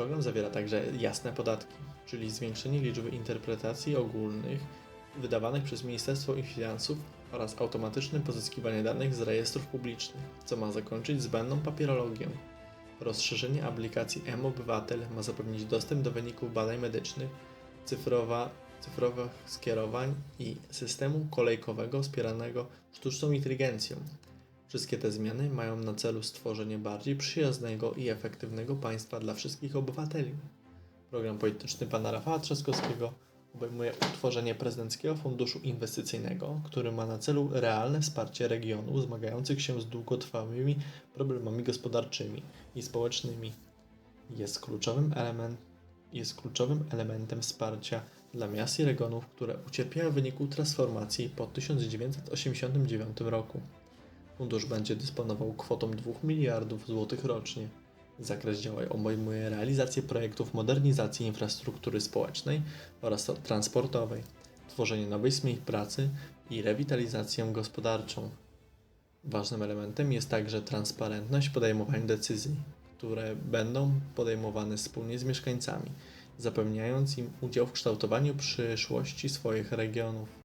Program zawiera także jasne podatki, czyli zwiększenie liczby interpretacji ogólnych wydawanych przez Ministerstwo Finansów oraz automatyczne pozyskiwanie danych z rejestrów publicznych, co ma zakończyć zbędną papierologię. Rozszerzenie aplikacji M-Obywatel ma zapewnić dostęp do wyników badań medycznych, cyfrowa, cyfrowych skierowań i systemu kolejkowego wspieranego sztuczną inteligencją. Wszystkie te zmiany mają na celu stworzenie bardziej przyjaznego i efektywnego państwa dla wszystkich obywateli. Program polityczny pana Rafała Trzaskowskiego obejmuje utworzenie prezydenckiego funduszu inwestycyjnego, który ma na celu realne wsparcie regionów zmagających się z długotrwałymi problemami gospodarczymi i społecznymi. Jest kluczowym, element, jest kluczowym elementem wsparcia dla miast i regionów, które ucierpiały w wyniku transformacji po 1989 roku. Fundusz będzie dysponował kwotą 2 miliardów złotych rocznie. Zakres działań obejmuje realizację projektów modernizacji infrastruktury społecznej oraz transportowej, tworzenie nowych miejsc pracy i rewitalizację gospodarczą. Ważnym elementem jest także transparentność podejmowania decyzji, które będą podejmowane wspólnie z mieszkańcami, zapewniając im udział w kształtowaniu przyszłości swoich regionów.